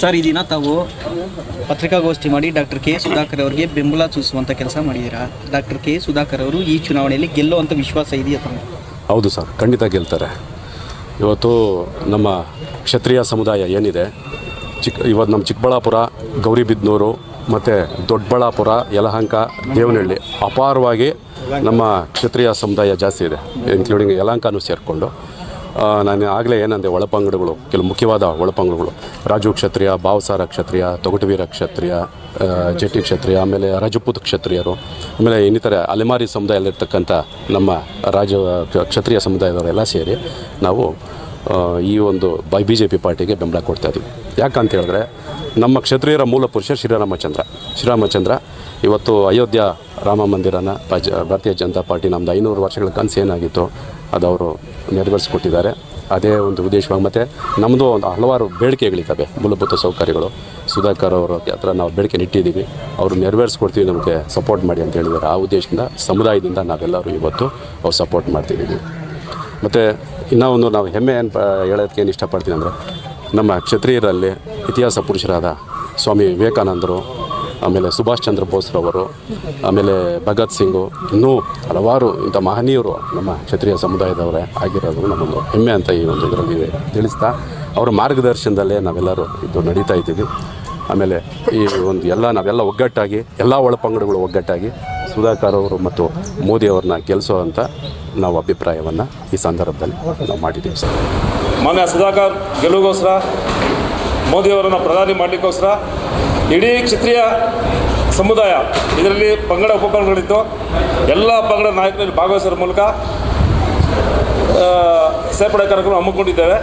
Sir, ಈ ದಿನ ತಾವು ಪತ್ರಿಕಾಗೋಷ್ಠಿ ಮಾಡಿ ಡಾಕ್ಟರ್ ಕೆ ಸುಧಾಕರ್ ಅವರಿಗೆ ಬೆಂಬಲ ಸೂಚಿಸುವಂಥ ಕೆಲಸ ಮಾಡಿದ್ದೀರಾ? ಡಾಕ್ಟರ್ ಕೆ ಸುಧಾಕರ್ ಅವರು ಈ ಚುನಾವಣೆಯಲ್ಲಿ ಗೆಲ್ಲುವಂಥ ವಿಶ್ವಾಸ ಇದೆಯಾ ತಮ್ಮ ಹೌದು ಸರ್, ಖಂಡಿತ ಗೆಲ್ತಾರೆ. ಇವತ್ತು ನಮ್ಮ ಕ್ಷತ್ರಿಯ ಸಮುದಾಯ ಏನಿದೆ ಚಿಕ್ಕ ಇವತ್ತು ನಮ್ಮ ಚಿಕ್ಕಬಳ್ಳಾಪುರ ಗೌರಿಬಿದ್ನೂರು ಮತ್ತು ದೊಡ್ಡಬಳ್ಳಾಪುರ, ಯಲಹಂಕ, ದೇವನಹಳ್ಳಿ ಅಪಾರವಾಗಿ ನಮ್ಮ ಕ್ಷತ್ರಿಯ ಸಮುದಾಯ ಜಾಸ್ತಿ ಇದೆ ಇನ್ಕ್ಲೂಡಿಂಗ್ ಯಲಹಂಕನೂ ಸೇರಿಕೊಂಡು. ನಾನು ಆಗಲೇ ಏನಂದೆ, ಒಳಪಂಗಡಗಳು ಕೆಲವು ಮುಖ್ಯವಾದ ಒಳಪಂಗಡಗಳು. ರಾಜು ಕ್ಷತ್ರಿಯ, ಭಾವಸಾರ ಕ್ಷತ್ರಿಯ, ತೊಗಟವೀರ ಕ್ಷತ್ರಿಯ ಜಟ್ಟಿ ಕ್ಷತ್ರಿಯ, ಆಮೇಲೆ ರಾಜಪೂತ್ ಕ್ಷತ್ರಿಯರು, ಆಮೇಲೆ ಇನ್ನಿತರ ಅಲೆಮಾರಿ ಸಮುದಾಯದಲ್ಲಿರ್ತಕ್ಕಂಥ ನಮ್ಮ ರಾಜ ಕ್ಷತ್ರಿಯ ಸಮುದಾಯದವರೆಲ್ಲ ಸೇರಿ ನಾವು ಈ ಒಂದು ಬೈ ಬಿ ಜೆ ಪಿ ಪಾರ್ಟಿಗೆ ಬೆಂಬಲ ಕೊಡ್ತಾ ಇದ್ದೀವಿ ಯಾಕಂತ ಹೇಳಿದ್ರೆ ನಮ್ಮ ಕ್ಷತ್ರಿಯರ ಮೂಲ ಪುರುಷ ಶ್ರೀರಾಮಚಂದ್ರ. ಶ್ರೀರಾಮಚಂದ್ರ ಇವತ್ತು ಅಯೋಧ್ಯ ರಾಮ ಮಂದಿರನ ಭಾರತೀಯ ಜನತಾ ಪಾರ್ಟಿ ನಮ್ಮದು ಐನೂರು ವರ್ಷಗಳ ಕನಸು ಏನಾಗಿತ್ತು ಅದು ಅವರು ನೆರವೇರಿಸ್ಕೊಟ್ಟಿದ್ದಾರೆ. ಅದೇ ಒಂದು ಉದ್ದೇಶವಾಗಿ ಮತ್ತು ನಮ್ಮದು ಒಂದು ಹಲವಾರು ಬೇಡಿಕೆಗಳಿದ್ದಾವೆ, ಮೂಲಭೂತ ಸೌಕರ್ಯಗಳು. ಸುಧಾಕರ್ ಅವರ ಹತ್ರ ನಾವು ಬೇಡಿಕೆ ಇಟ್ಟಿದ್ದೀವಿ. ಅವರು ನೆರವೇರಿಸ್ಕೊಡ್ತೀವಿ, ನಮಗೆ ಸಪೋರ್ಟ್ ಮಾಡಿ ಅಂತ ಹೇಳಿದ್ದಾರೆ. ಆ ಉದ್ದೇಶದಿಂದ, ಸಮುದಾಯದಿಂದ ನಾವೆಲ್ಲರೂ ಇವತ್ತು ಅವ್ರು ಸಪೋರ್ಟ್ ಮಾಡ್ತಿದ್ದೀವಿ. ಮತ್ತು ಇನ್ನೂ ಒಂದು ನಾವು ಹೆಮ್ಮೆ ಏನು ಪ ಹೇಳೋದಕ್ಕೆ ಏನು ಇಷ್ಟಪಡ್ತೀನಿ ಅಂದರೆ ನಮ್ಮ ಕ್ಷತ್ರಿಯರಲ್ಲಿ ಇತಿಹಾಸ ಪುರುಷರಾದ ಸ್ವಾಮಿ ವಿವೇಕಾನಂದರು, ಆಮೇಲೆ ಸುಭಾಷ್ ಚಂದ್ರ ಬೋಸ್ರವರು ಆಮೇಲೆ ಭಗತ್ ಸಿಂಗು, ಇನ್ನೂ ಹಲವಾರು ಇಂಥ ಮಹನೀಯರು ನಮ್ಮ ಕ್ಷತ್ರಿಯ ಸಮುದಾಯದವರೇ ಆಗಿರೋದು ನಮ್ಮೊಂದು ಹೆಮ್ಮೆ ಅಂತ ಈ ಒಂದು ಇದರಲ್ಲಿ ತಿಳಿಸ್ತಾ ಅವರ ಮಾರ್ಗದರ್ಶನದಲ್ಲೇ ನಾವೆಲ್ಲರೂ ಇದು ನಡೀತಾ ಇದ್ದೀವಿ. ಆಮೇಲೆ ಈ ಒಂದು ಎಲ್ಲ ನಾವೆಲ್ಲ ಒಗ್ಗಟ್ಟಾಗಿ, ಎಲ್ಲ ಒಳಪಂಗಡಗಳು ಒಗ್ಗಟ್ಟಾಗಿ ಸುಧಾಕರ್ ಅವರು ಮತ್ತು ಮೋದಿ ಅವ್ರನ್ನ ಗೆಲ್ಲಿಸೋ ಅಂತ ನಾವು ಅಭಿಪ್ರಾಯವನ್ನು ಈ ಸಂದರ್ಭದಲ್ಲಿ ನಾವು ಮಾಡಿದ್ದೀವಿ ಸರ್. ಮಾನ್ಯ ಸುಧಾಕರ್, ಗೆಲುವಿಗೋಸ್ಕರ ಮೋದಿಯವರನ್ನು ಪ್ರಧಾನಿ ಮಾಡಲಿಕ್ಕೋಸ್ಕರ ಇಡೀ ಕ್ಷತ್ರಿಯ ಸಮುದಾಯ, ಇದರಲ್ಲಿ ಪಂಗಡ ಉಪಕರಣಗಳಿತ್ತು. ಎಲ್ಲ ಪಂಗಡ ನಾಯಕರಲ್ಲಿ ಭಾಗವಹಿಸೋದ್ರ ಮೂಲಕ ಸೇರ್ಪಡೆ ಕಾರ್ಯಕ್ರಮ ಹಮ್ಮಿಕೊಂಡಿದ್ದೇವೆ.